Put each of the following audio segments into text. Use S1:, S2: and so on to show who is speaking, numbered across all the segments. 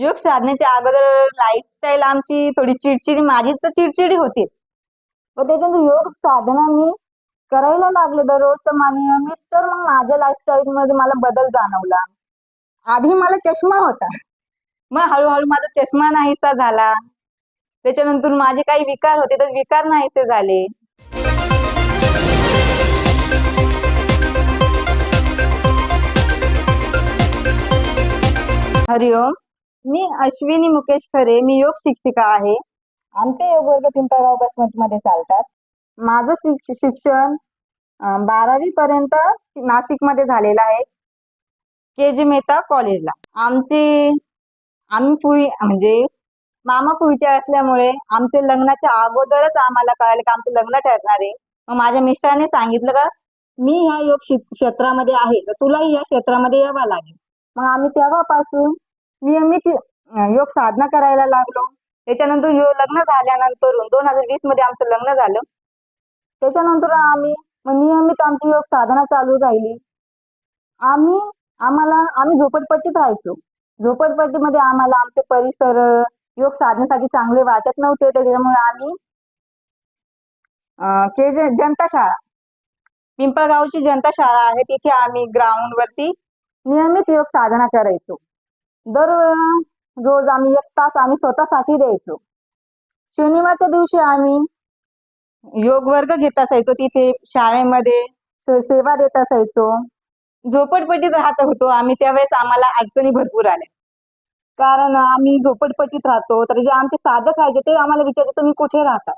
S1: योग साधनेच्या अगोदर लाईफस्टाईल आमची थोडी चिडचिडी माझी तर चिडचिडी होतीच पण त्याच्यानंतर योग साधना मी करायला लागले दररोज. तर मी तर मग माझ्या लाईफस्टाईल मध्ये मला बदल जाणवला. आधी मला चष्मा होता. मग हळूहळू माझा चष्मा नाहीसा झाला. त्याच्यानंतर माझे काही विकार होते तर विकार नाहीसे झाले. हरिओम. मी अश्विनी मुकेश खरे मी योग शिक्षिका आहे. आमचे योग वर्ग पिंपळगाव बसमत मध्ये चालतात. माझं शिक- शिक्षण बारावी पर्यंत नाशिकमध्ये झालेलं आहे. के जी मेहता कॉलेजला. आमची आम्ही फुई म्हणजे मामा फुईचे असल्यामुळे आमचे लग्नाच्या अगोदरच आम्हाला कळालं की आमचं लग्न ठरणार आहे. मग माझ्या मिस्टरांनी सांगितलं का मी ह्या योग क्षे- क्षेत्रामध्ये आहे तर तुलाही या क्षेत्रामध्ये यावं लागेल. मग आम्ही तेव्हापासून नियमित योग साधना करायला लागलो. त्याच्यानंतर योग लग्न झाल्यानंतर दोन हजार वीसमध्ये आमचं लग्न झालं. त्याच्यानंतर आम्ही मग नियमित आमची योग साधना चालू राहिली. आम्ही आम्हाला आम्ही झोपडपट्टीत राहायचो. झोपडपट्टीमध्ये आम्हाला आमचे परिसर योग साधण्यासाठी चांगले वाटत नव्हते. त्याच्यामुळे आम्ही के जे जनता शाळा पिंपळगावची जनता शाळा आहे. तिथे आम्ही ग्राउंड वरती नियमित योग साधना करायचो. दर रोज आम्ही एक तास आम्ही स्वतःसाठी द्यायचो. शनिवारच्या दिवशी आम्ही योग वर्ग घेत असायचो तिथे शाळेमध्ये सेवा देत असायचो. झोपडपट्टीत राहत होतो आम्ही त्यावेळेस आम्हाला अडचणी भरपूर आल्या. कारण आम्ही झोपडपट्टीत राहतो तर जे आमचे साधक राहायचे ते आम्हाला विचारते तुम्ही कुठे राहता?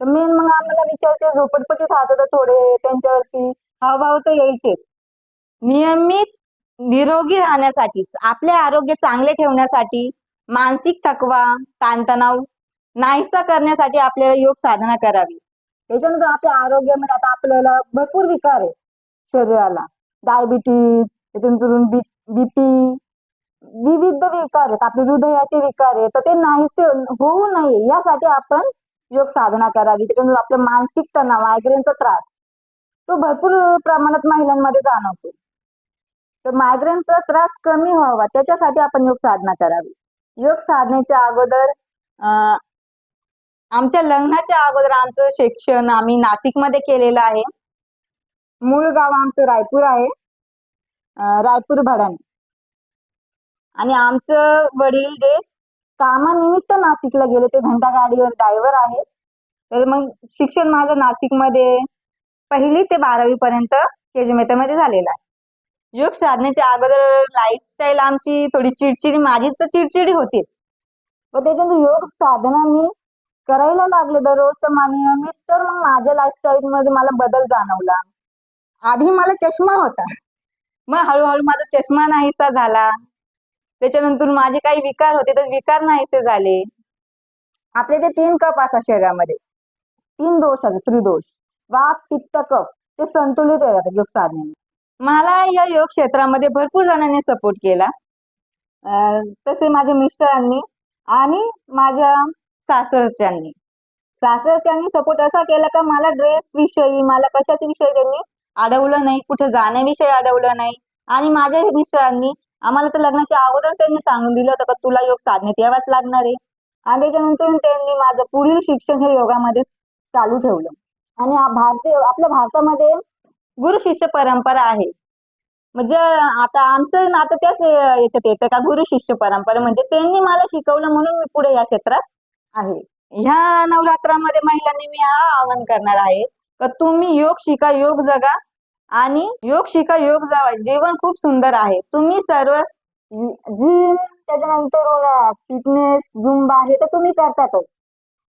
S1: तर मेन मग आम्हाला विचारचे झोपडपट्टीत राहतो तर थोडे त्यांच्यावरती हावभाव तर यायचेच. नियमित निरोगी राहण्यासाठीच आपले आरोग्य चांगले ठेवण्यासाठी मानसिक थकवा ताणतणाव नाहीसा करण्यासाठी आपल्याला योग साधना करावी. त्याच्यानंतर आपल्या आरोग्यामध्ये आता आपल्याला भरपूर विकार आहे शरीराला. डायबिटीज त्याच्यानंतर बी बीपी विविध विकार आहेत. आपले हृदयाचे विकार आहेत. तर ते नाहीसे होऊ नये. यासाठी आपण योग साधना करावी. त्याच्यानंतर आपलं मानसिक तणाव मायग्रेनचा त्रास. तो भरपूर प्रमाणात महिलांमध्ये जाणवतो. तर मायग्रेनचा त्रास कमी व्हावा त्याच्यासाठी आपण योग साधना करावी. योग साधनेच्या अगोदर आमच्या लग्नाच्या अगोदर आमचं शिक्षण आम्ही नाशिकमध्ये केलेलं आहे. मूळ गाव आमचं रायपूर आहे. रायपूर भाड्याने आणि आमचं वडील जे कामानिमित्त नाशिकला गेले. ते घंटा गाडीवर ड्रायव्हर आहेत. तर मग शिक्षण माझं नाशिकमध्ये पहिली ते बारावी पर्यंत के मध्ये झालेलं आहे. योग साधण्याच्या अगोदर लाईफस्टाईल आमची थोडी चिडचिडी माझी तर चिडचिडी होतीच पण त्याच्यानंतर योग साधना मी करायला लागले दररोज तर मा- नियमित तर मग माझ्या लाईफस्टाईल मध्ये मला बदल जाणवला. आधी मला चष्मा होता. मग हळूहळू माझा चष्मा नाहीसा झाला. त्याच्यानंतर माझे काही विकार होते तर विकार नाहीसे झाले. आपले ते तीन कप असतात शरीरामध्ये. तीन दोष आहेत त्रिदोष. वात पित्त कप ते संतुलित येतात योग साधनेने मला या योग क्षेत्रामध्ये भरपूर जणांनी सपोर्ट केला. तसे माझ्या मिस्टरांनी आणि माझ्या सासरच्यांनी. सासरच्यांनी सपोर्ट असा केला का मला ड्रेस विषयी मला कशाच विषयी त्यांनी अडवलं नाही कुठे जाण्याविषयी अडवलं नाही. आणि माझ्या मिस्टरांनी आम्हाला तर लग्नाच्या अगोदर त्यांनी सांगून दिलं होतं का तुला योग साधण्यात यावाच लागणार आहे. आणि त्याच्यानंतर त्यांनी माझं पुढील शिक्षण हे योगामध्ये चालू ठेवलं. आणि भारतीय आपल्या भारतामध्ये गुरु शिष्य परंपरा आहे. म्हणजे आता आमचं नातं त्याच याच्यात येतं का गुरु शिष्य परंपरा. म्हणजे त्यांनी मला शिकवलं म्हणून मी पुढे या क्षेत्रात आहे. ह्या नवरात्रामध्ये महिलांनी मी हा आवाहन करणार आहे का तुम्ही योग शिका योग जगा आणि योग शिका योग जावा. जीवन खूप सुंदर आहे. तुम्ही सर्व जिम त्याच्यानंतर फिटनेस झुंबा हे तर तुम्ही करतातच.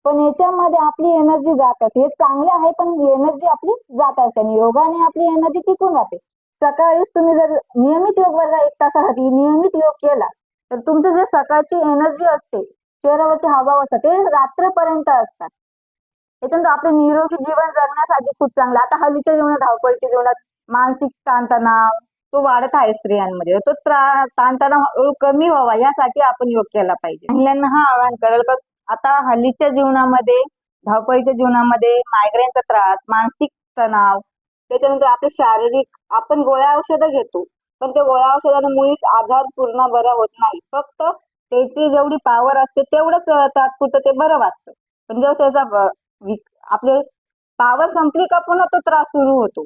S1: पण याच्यामध्ये आपली एनर्जी जात असते. हे चांगले आहे पण एनर्जी आपली जात असते. आणि योगाने आपली एनर्जी टिकून राहते. सकाळीच तुम्ही जर नियमित योग वर्ग एक तासासाठी नियमित योग केला तर तुमचं जे सकाळची एनर्जी असते चेहऱ्यावरचे हावभाव असतात ते रात्रपर्यंत असतात. त्याच्यानंतर आपले निरोगी जीवन जगण्यासाठी खूप चांगलं. आता हल्लीच्या जीवनात धावपळीच्या जीवनात मानसिक ताणतणाव तो वाढत आहे स्त्रियांमध्ये. तो ताणतणाव हळूहळू कमी व्हावा यासाठी आपण योग केला पाहिजे. महिलांना हा आवाहन करेल आता हल्लीच्या जीवनामध्ये धावपळीच्या जीवनामध्ये मायग्रेनचा त्रास मानसिक तणाव त्याच्यानंतर आपले शारीरिक आपण गोळ्या औषधं घेतो पण ते गोळ्या औषधाने मुळीच आजार पूर्ण बरा होत नाही. फक्त त्याची जेवढी पॉवर असते तेवढंच तात्पुरतं ते बरं वाटतं. पण जेव्हा त्याचा आपले पावर संपली का पुन्हा तो त्रास सुरू होतो.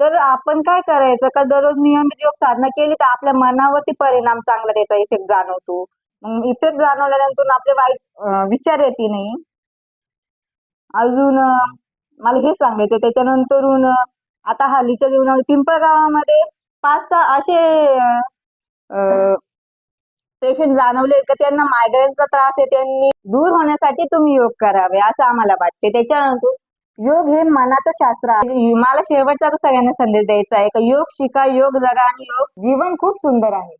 S1: तर आपण काय करायचं? का दररोज नियमित योग साधना केली तर आपल्या मनावरती परिणाम चांगला त्याचा इफेक्ट जाणवतो. मग इफेक्ट जाणवल्यानंतर आपले वाईट विचार येते नाही. अजून मला हे सांगायचं त्याच्यानंतरून आता हल्लीच्या जीवनामध्ये पिंपळगावामध्ये पाच सहा असे पेशंट जाणवले का त्यांना मायग्रेनचा त्रास आहे त्यांनी दूर होण्यासाठी तुम्ही योग करावे असं आम्हाला वाटते त्याच्यानंतर योग हे मनाचं शास्त्र आहे. मला शेवटचा तर सगळ्यांना संदेश द्यायचा आहे का योग शिका योग जगा आणि योग जीवन खूप सुंदर आहे.